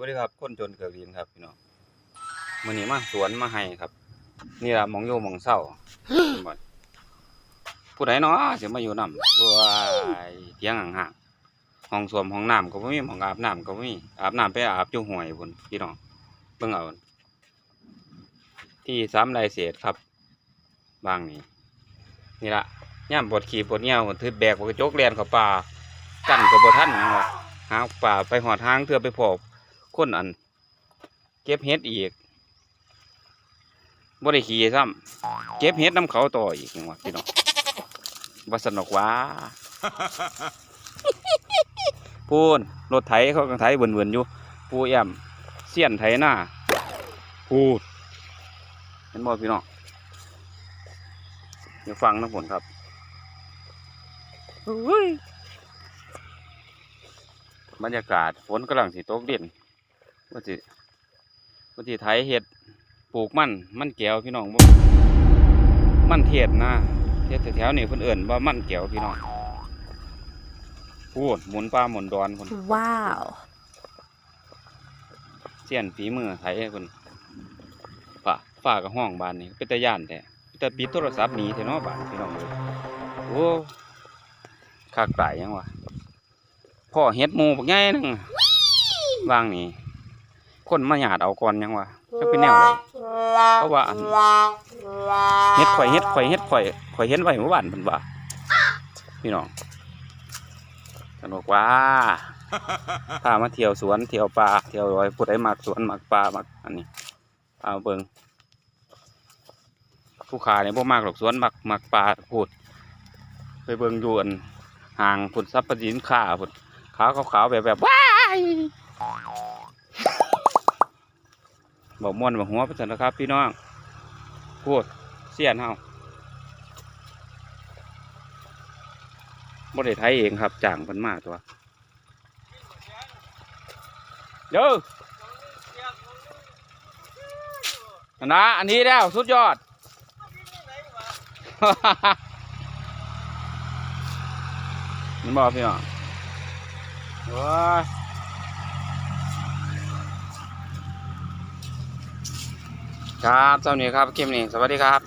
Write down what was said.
วัสดีครับคนจนเกิดดินครับพี่น้องมือนี้มาสวนมาให้ครับ นี่ล่ะมองอยู่หมองเศร้าผู้ใดเนาะสิมาอยู่นำว้ายเถียงห่างๆห้องสวมห้องน้ำก็บ่มีห้องอาบน้ำก็บ่มีอาบน้ำไปอาบอยู่ห้วยพุ่นพี่น้องเบิ่งเอาที่สามไรเศษครับ บางนี่นี่ล่ะย่ามปวดขี่ปวดเหี่ยวถือแบกบ่กระจกแล่นเข้าป่ากันก็บ่ทันหยังวะหาป่าไปหอดทางเทื่อไปพบ คนอัน เก็บเห็ดอีกบ่ได้ขี่ซ้ำเก็บเห็ดน้ำเขาต่ออีกจังหวะพี่น้องว่าสนุกหว่าพูนรถไถเขาก็ไถเบิ่นๆอยู่ปูแอมเสี้ยนไถหน้าพูดเห็นบ่พี่น้องเดี๋ยวฟังนะผลครับอุ้ยบรรยากาศฝนกำลังสิตกเด่น ว่าสิว่าสิไถเห็ดปลูกมันมันแก้วพี่น้องบ่มันเทียดนะเทียดแถวๆนี่เพิ่นเอิ่นว่ามันแก้วพี่น้องพูดหมุนปลาหมุนดอนพุ่น Wow. เสียนฝีมือไถให้คนฝ่าฝ่ากับห้องบานนี่เป็นตาย่านแต่เป็นตาปิดโทรศัพท์หนีแท้เนาะบานพี่น้องเลยโอ้คักตายยังวะพ่อเฮ็ดหมูบักใหญ่หนึงวางนี่ คนมาหยาดเอาก่อนยังวะจะเป็นแนวไหนเพราะว่าเฮ็ดข่อยเฮ็ดข่อยเฮ็ดข่อยข่อยเฮ็ดไว้เมื่อวานเพิ่นว่าพี่น้องสนุกว่าพามาเที่ยวสวนเที่ยวป่าเที่ยวร้อยผู้ใดมักสวนมักป่ามักอันนี้เอาเบิ่งผู้ขาเนี่ยบ่มักหรอกสวนมักมักป่าพูดไปเบิ่งอยู่อันห่างพุ่นทรัพย์สินค้าพุ่นขาวขาวๆแบบแบบว้าย บอกม่วนบอกหัวไปเถอะนะครับ พี่น้องพูดเสียนเฮาบ่ได้ไทยเองครับจ้างเพิ่นมาตัวเด้ออันนะอันนี้แล้วสุดยอด นี่บอกพี่น้องว้า ครับเจ้านี้ครับคลิปนี้สวัสดีครับ